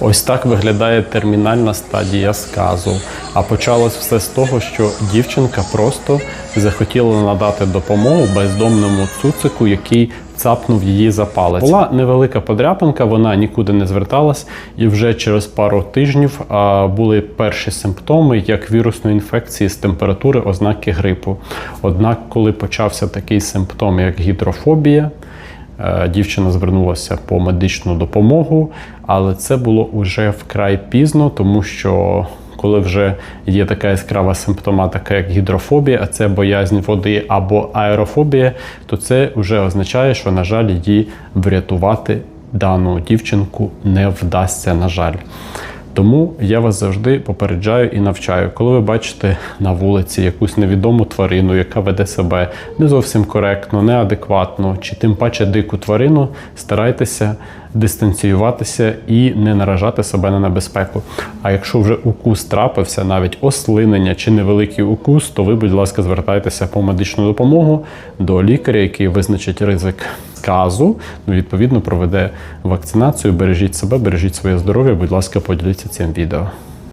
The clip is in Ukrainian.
Ось так виглядає термінальна стадія сказу. А почалось все з того, що дівчинка просто захотіла надати допомогу бездомному цуцику, який цапнув її за палець. Була невелика подряпинка, вона нікуди не зверталась, і вже через пару тижнів а, були перші симптоми, як вірусної інфекції з температури, ознаки грипу. Однак, коли почався такий симптом, як гідрофобія, Дівчина звернулася по медичну допомогу, але це було вже вкрай пізно, тому що коли вже є така яскрава симптоматика, як гідрофобія, а це боязнь води або аерофобія, то це вже означає, що, на жаль, її врятувати дану дівчинку не вдасться, на жаль. Тому я вас завжди попереджаю і навчаю, коли ви бачите на вулиці якусь невідому тварину, яка веде себе не зовсім коректно, неадекватно, чи тим паче дику тварину, старайтеся дистанціюватися і не наражати себе на небезпеку. А якщо вже укус трапився, навіть ослинення чи невеликий укус, то ви, будь ласка, звертайтеся по медичну допомогу до лікаря, який визначить ризик сказу, ну, відповідно проведе вакцинацію. Бережіть себе, бережіть своє здоров'я. Будь ласка, поділіться цим відео.